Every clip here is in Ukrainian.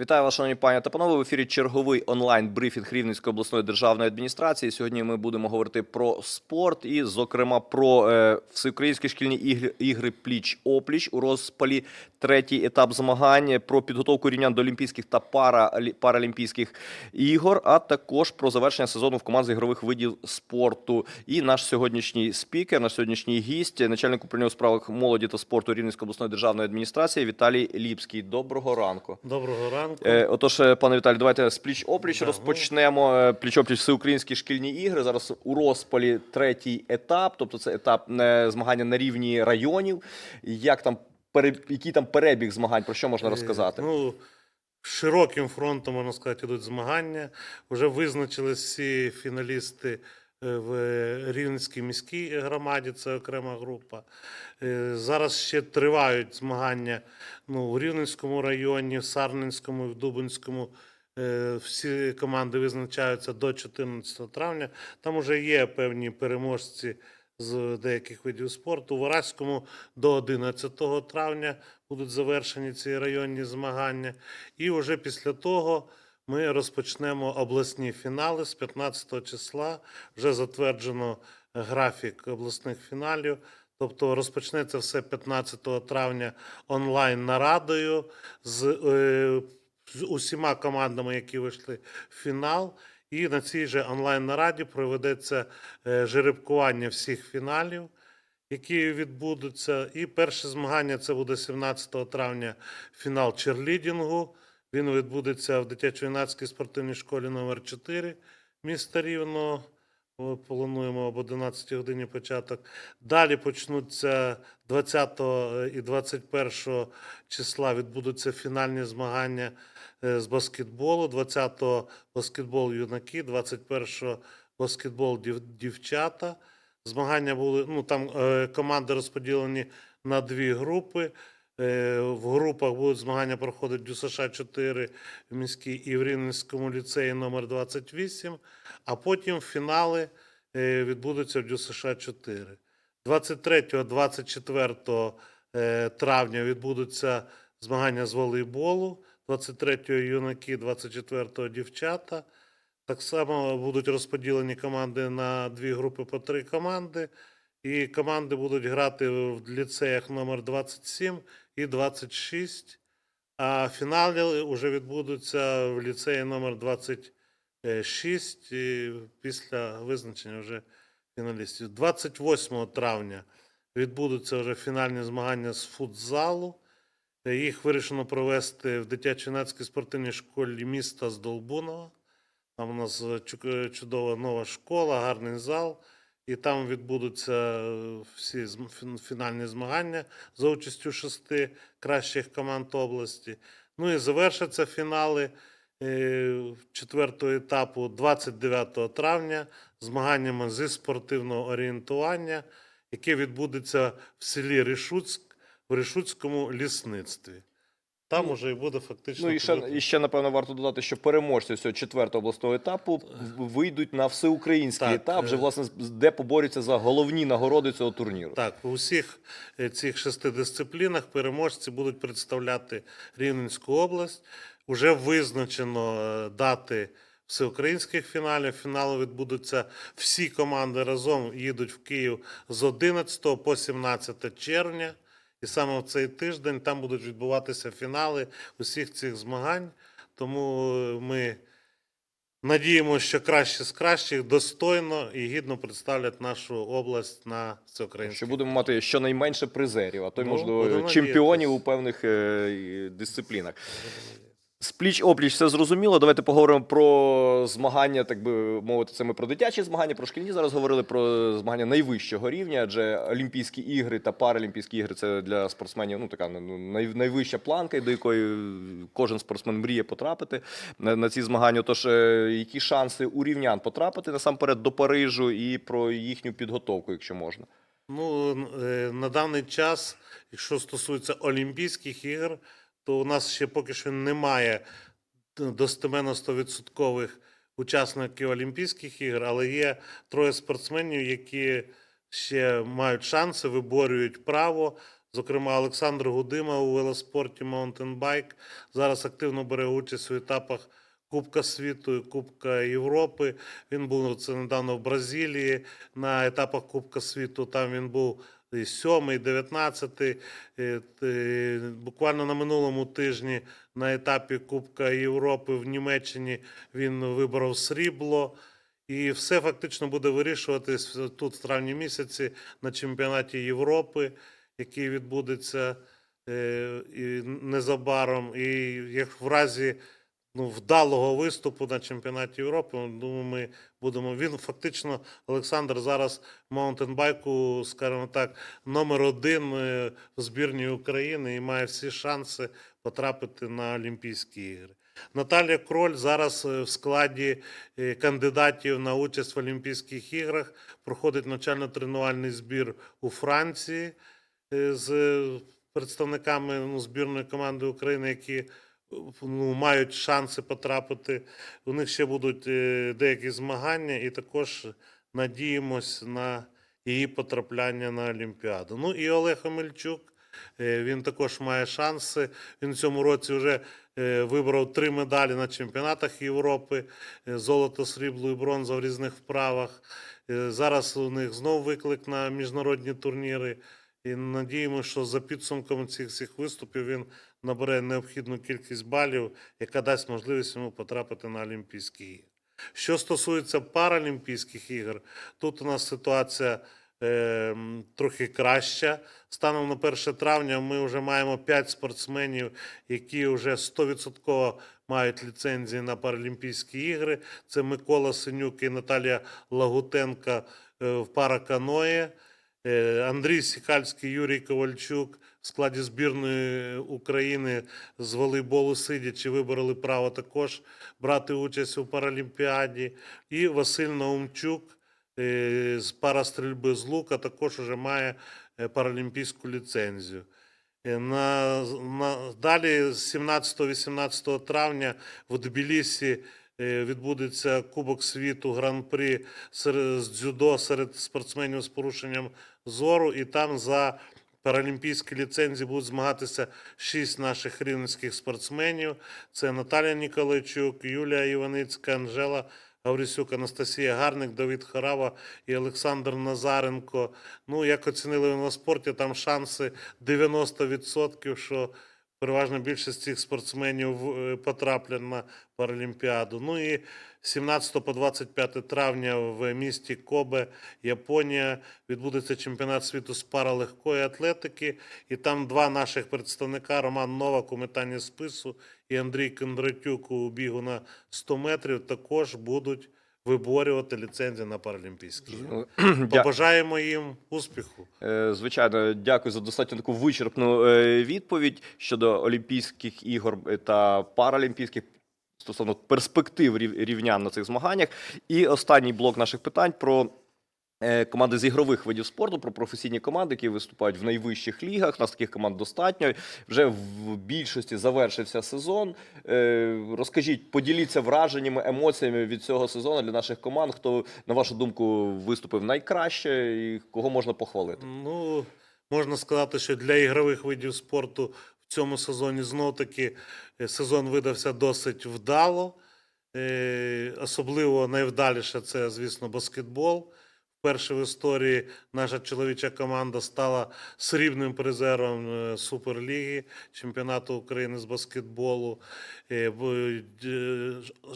Вітаю вас, шановні пані та панове. В ефірі черговий онлайн брифінг Рівненської обласної державної адміністрації. Сьогодні ми будемо говорити про спорт і, зокрема, про е, всеукраїнські шкільні ігри, ігри пліч опліч у розпалі третій етап змагань, про підготовку рівнян до олімпійських та пара, паралімпійських ігор, а також про завершення сезону в команд з ігрових видів спорту. І наш сьогоднішній спікер, наш сьогоднішній гість, начальник управління у справах молоді та спорту Рівненської обласної державної адміністрації Віталій Ліпський. Доброго ранку. Доброго ранку. Е, отож, е, пане Віталій, давайте з пліч опліч Да, розпочнемо. Е, Пліч опліч всеукраїнські шкільні ігри. Зараз у розпалі третій етап, тобто це етап е, змагання на рівні районів. Як там пере- який там перебіг змагань? Про що можна розказати? Е, Ну, широким фронтом, можна сказати, йдуть змагання. Вже визначились всі фіналісти в Рівненській міській громаді, це окрема група. Е, Зараз ще тривають змагання ну, в Рівненському районі, в Сарненському і в Дубинському. Е, Всі команди визначаються до 14 травня. Там вже є певні переможці з деяких видів спорту. В Вараському до 11 травня будуть завершені ці районні змагання. І вже після того ми розпочнемо обласні фінали з 15 числа. Вже затверджено графік обласних фіналів. Тобто розпочнеться все 15 травня онлайн нарадою з, е, з усіма командами, які вийшли в фінал. І на цій же онлайн нараді проведеться е, жеребкування всіх фіналів, які відбудуться. І перше змагання це буде 17 травня фінал черлідінгу. Він відбудеться в дитячо-юнацькій спортивній школі номер 4 міста Рівного. Ми плануємо об 11 годині початок. Далі почнуться 20 і 21 числа відбудуться фінальні змагання е, з баскетболу. 20-го баскетбол юнаки, 21-го баскетбол дівчата. Змагання були, ну там е, команди розподілені на дві групи. Е, В групах будуть змагання проходити в ДЮСШ 4 в міській і в Рівненському ліцеї номер 28, а потім фінали е, відбудуться в ДЮСШ 4. 23-24 е, травня відбудуться змагання з волейболу, 23-го юнаки, 24-го дівчата. Так само будуть розподілені команди на дві групи по три команди. І команди будуть грати в ліцеях номер 27 і 26. А фінали вже відбудуться в ліцеї номер 26 і після визначення вже фіналістів. 28 травня відбудуться вже фінальні змагання з футзалу. Їх вирішено провести в дитячо-юнацькій спортивній школі міста Здолбунова. Там у нас чу- чудова нова школа, гарний зал. І там відбудуться е, всі фінальні змагання за участю шести кращих команд області. Ну і завершаться фінали е, четвертого етапу 29 травня змаганнями зі спортивного орієнтування, яке відбудеться в селі Рішуцьк в Рішуцькому лісництві. Там уже і буде фактично. Ну і ще, і ще напевно варто додати, що переможці цього четвертого обласного етапу вийдуть на всеукраїнський Так, етап, вже е. власне де поборються за головні нагороди цього турніру. Так, у всіх е, цих шести дисциплінах переможці будуть представляти Рівненську область. Уже визначено е, дати всеукраїнських фіналів. Фінали відбудуться всі команди разом їдуть в Київ з 11 по 17 червня. І саме в цей тиждень там будуть відбуватися фінали усіх цих змагань. Тому е, ми надіємося, що краще з кращих достойно і гідно представлять нашу область на всеукраїнській. Що будемо мати щонайменше призерів, а то й, Ну, можливо, чемпіонів у певних е, дисциплінах. З пліч опліч все зрозуміло. Давайте поговоримо про змагання, так би мовити, це ми про дитячі змагання, про шкільні зараз говорили про змагання найвищого рівня, адже Олімпійські ігри та Паралімпійські ігри це для спортсменів ну така най, найвища планка, до якої кожен спортсмен мріє потрапити на, на ці змагання. Тож, е, які шанси у рівнян потрапити насамперед до Парижу і про їхню підготовку, якщо можна. Ну, е, на даний час, якщо стосується Олімпійських ігор, то у нас ще поки що немає достеменно 100% учасників Олімпійських ігор, але є троє спортсменів, які ще мають шанси, виборюють право Зокрема, Олександр Гудима у велоспорті Маунтенбайк зараз активно бере участь у етапах Кубка світу і Кубка Європи. Він був це недавно в Бразилії на етапах Кубка світу. Там він був і сьомий, дев'ятнадцятий. Е, т- Буквально на минулому тижні на етапі Кубка Європи в Німеччині він виборов срібло. І все фактично буде вирішуватись тут в травні місяці на чемпіонаті Європи, який відбудеться е, незабаром. І як в разі ну, вдалого виступу на чемпіонаті Європи, думаю, ми будемо. Він фактично, Олександр, зараз маунтенбайку, скажімо так, номер один е, в збірній України і має всі шанси потрапити на Олімпійські ігри. Наталія Кроль зараз е, в складі е, кандидатів на участь в Олімпійських іграх проходить навчально-тренувальний збір у Франції з представниками ну, збірної команди України, які ну, мають шанси потрапити. У них ще будуть е, деякі змагання, і також надіємось на її потрапляння на Олімпіаду. Ну і Олег Омельчук. е, Він також має шанси. Він в цьому році вже е, вибрав три медалі на чемпіонатах Європи: золото, срібло і бронза в різних вправах. Зараз у них знов виклик на міжнародні турніри. І надіємося, що за підсумком цих всіх виступів він набере необхідну кількість балів, яка дасть можливість йому потрапити на Олімпійські ігри. Що стосується Паралімпійських ігор, тут у нас ситуація е, трохи краща. Станом на 1 травня ми вже маємо 5 спортсменів, які вже 100% мають ліцензії на Паралімпійські ігри. Це Микола Синюк і Наталія Лагутенка е, в параканое. Е, Андрій Сікальський, Юрій Ковальчук в складі збірної України з волейболу сидячи вибороли право також брати участь у Паралімпіаді. І Василь Наумчук е, з парастрільби з лука також вже має е, паралімпійську ліцензію. Е, На, на, далі з 17-18 травня в Тбілісі відбудеться Кубок світу Гран-при з дзюдо серед спортсменів з порушенням зору, і там за паралімпійські ліцензії будуть змагатися шість наших рівненських спортсменів. Це Наталія Ніколайчук, Юлія Іваницька, Анжела Гаврисюк, Анастасія Гарник, Давид Харава і Олександр Назаренко. Ну, як оцінили в спорті, там шанси 90%, що переважна більшість цих спортсменів е, потраплять на Паралімпіаду. Ну і 17 по 25 травня в місті Кобе, Японія, відбудеться чемпіонат світу з паралегкої атлетики. І там два наших представника: Роман Новак у метанні спису і Андрій Кондратюк у бігу на 100 метрів, також будуть виборювати ліцензії на Паралімпійські. Дя- Побажаємо їм успіху. Е, Звичайно, дякую за достатньо таку вичерпну е, відповідь щодо Олімпійських ігор е, та Паралімпійських стосовно перспектив рівнян на цих змаганнях. І останній блок наших питань про. е, Команди з ігрових видів спорту про професійні команди, які виступають в найвищих лігах. У нас таких команд достатньо. Вже в більшості завершився сезон. Е, Розкажіть, поділіться враженнями, емоціями від цього сезону для наших команд. Хто, на вашу думку, виступив найкраще і кого можна похвалити? Ну, можна сказати, що для ігрових видів спорту цьому сезоні знов таки е, сезон видався досить вдало. Е, Особливо найвдаліше це, звісно, баскетбол. Вперше в історії наша чоловіча команда стала срібним призером е, Суперліги, чемпіонату України з баскетболу.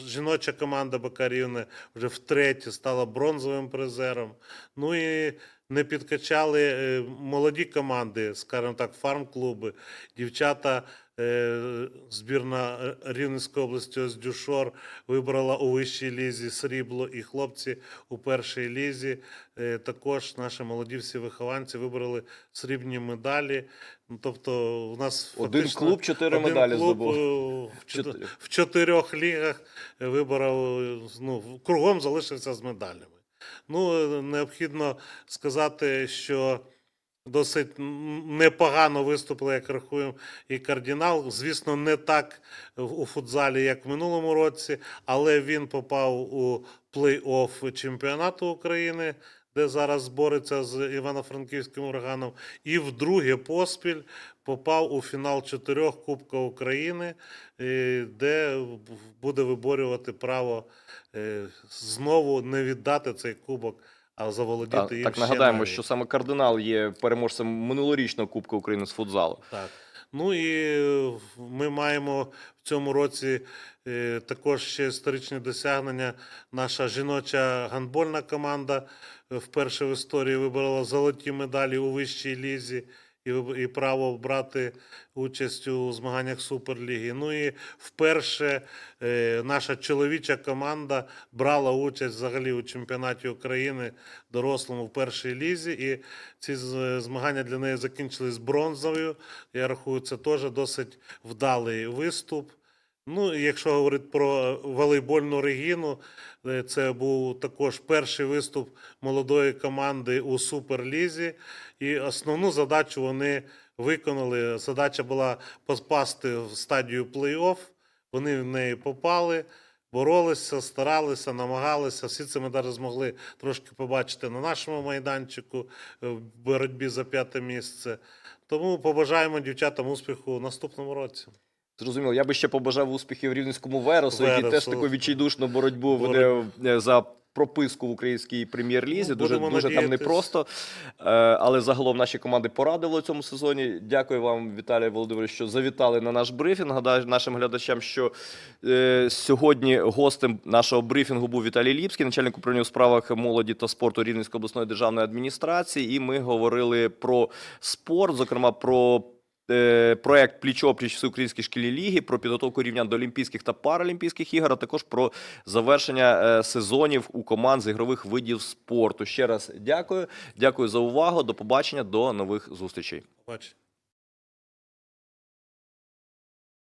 Жіноча команда Бакарівни вже втретє стала бронзовим призером. Ну і не підкачали е, молоді команди, скажімо так, фарм-клуби. Дівчата, е, збірна Рівненської області Оздюшор вибрала у вищій лізі срібло, і хлопці у першій лізі. е, Також наші молоді всі вихованці вибрали срібні медалі. Ну, Тобто, у нас Один фактично клуб чотири один медалі клуб, здобув. в, чотирьох лігах виборов, е, ну, кругом залишився з медалями. Ну, необхідно сказати, що досить непогано виступили, як рахуємо, і кардинал. Звісно, не так у футзалі, як в минулому році, але він попав у плей-офф чемпіонату України де зараз бореться з Івано-Франківським ураганом, і вдруге поспіль попав у фінал чотирьох Кубка України, е, де буде виборювати право е, знову не віддати цей кубок, а заволодіти Так, їм так нагадаємо, навіть. що саме кардинал є переможцем минулорічного Кубка України з футзалу. Так. Ну і е, ми маємо в цьому році також ще історичні досягнення. Наша жіноча гандбольна команда вперше в історії виборола золоті медалі у вищій лізі і, і право брати участь у змаганнях Суперліги. Ну і вперше е, наша чоловіча команда брала участь взагалі у чемпіонаті України дорослому в першій лізі. І ці змагання для неї закінчились бронзовою. Я рахую, це теж досить вдалий виступ. Ну, якщо говорити про волейбольну регіну, е, це був також перший виступ молодої команди у Суперлізі. І основну задачу вони виконали. Задача була попасти в стадію плей-офф. Вони в неї попали, боролися, старалися, намагалися. Всі це ми навіть змогли трошки побачити на нашому майданчику е, в боротьбі за п'яте місце. Тому побажаємо дівчатам успіху у наступному році. Зрозуміло, я би ще побажав успіхів рівненському Вересу, який теж таку відчайдушну боротьбу веде за прописку в українській прем'єр-лізі. Дуже дуже там непросто. Е, Але загалом наші команди порадили у цьому сезоні. Дякую вам, Віталій Володимирович, що завітали на наш брифінг. Нагадаю нашим глядачам, що е, сьогодні гостем нашого брифінгу був Віталій Ліпський, начальник управління у справах молоді та спорту Рівненської обласної державної адміністрації. І ми говорили про спорт, зокрема про. Е, Проект пліч-опліч Всеукраїнській шкільній ліги про підготовку рівнян до Олімпійських та Паралімпійських ігор, а також про завершення е, сезонів у команд з ігрових видів спорту. Ще раз дякую. Дякую за увагу. До побачення, до нових зустрічей.